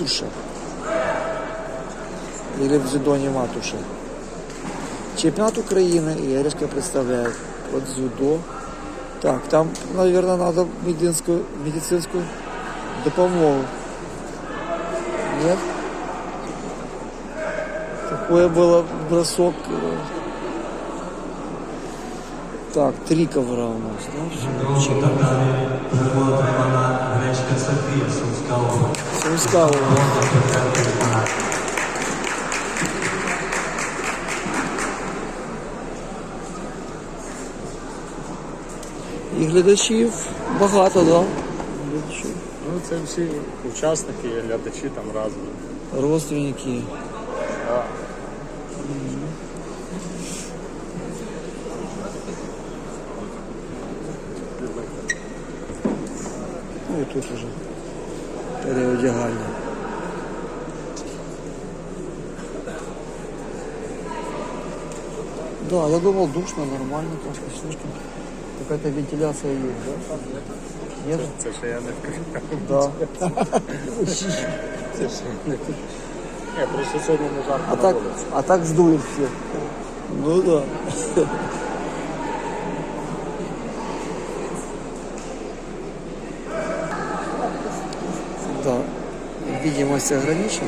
туша. Или в дзюдо нема туши. Чемпионат Украины и Ерешка представляет от дзюдо. Так, там, наверное, надо медицинскую, медицинскую допомогу. Нет? Такое было бросок. э. Так, три ковра у нас. Да? всё. область. І глядачів багато, так? Да? Ну, це всі учасники, глядачі там разом. Родственники. Да. Ну і тут уже переодягальня. Да, я думал душно, нормально, так, слишком. Какая-то вентиляция есть, да? Нет? Це ще я не вкрив. Да. Це ще не Ні, просто сьогодні не жарко А на так, вулиці. а так сдует все. Ну да. Видимость ограничена.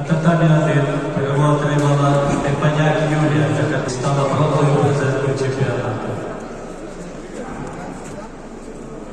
a Tatá